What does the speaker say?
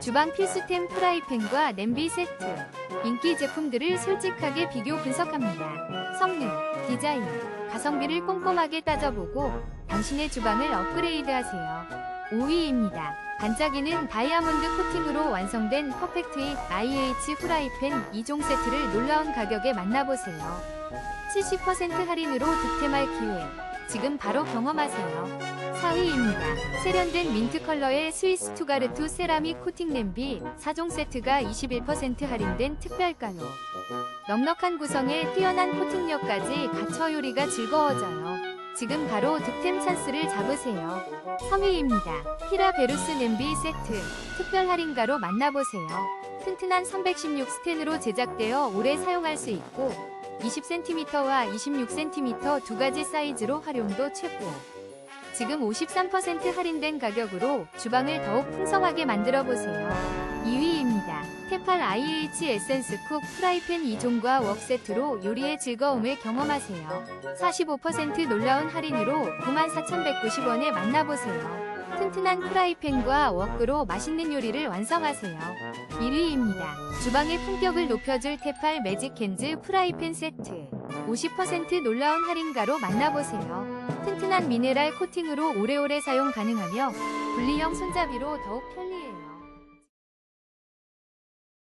주방 필수템 프라이팬과 냄비 세트. 인기 제품들을 솔직하게 비교 분석합니다. 성능, 디자인, 가성비를 꼼꼼하게 따져보고 당신의 주방을 업그레이드하세요. 5위입니다. 반짝이는 다이아몬드 코팅으로 완성된 퍼펙트잇 IH 프라이팬 2종 세트를 놀라운 가격에 만나보세요. 70% 할인으로 득템할 기회. 지금 바로 경험하세요. 4위입니다. 세련된 민트 컬러의 스위스 투가르투 세라믹 코팅 냄비 4종 세트가 21% 할인된 특별가로. 넉넉한 구성에 뛰어난 코팅력까지 갖춰 요리가 즐거워져요. 지금 바로 득템 찬스를 잡으세요. 3위입니다. 히라 베루스 냄비 세트 특별 할인가로 만나보세요. 튼튼한 316 스텐으로 제작되어 오래 사용할 수 있고 20cm와 26cm 두 가지 사이즈로 활용도 최고. 지금 53% 할인된 가격으로 주방을 더욱 풍성하게 만들어 보세요. 2위입니다. 테팔 IH 에센스 쿡 프라이팬 2종과 웍 세트로 요리의 즐거움을 경험하세요. 45% 놀라운 할인으로 94,190원에 만나보세요. 튼튼한 프라이팬과 웍으로 맛있는 요리를 완성하세요. 1위입니다. 주방의 품격을 높여줄 테팔 매직 캔즈 프라이팬 세트. 50% 놀라운 할인가로 만나보세요. 튼튼한 미네랄 코팅으로 오래오래 사용 가능하며 분리형 손잡이로 더욱 편리해요.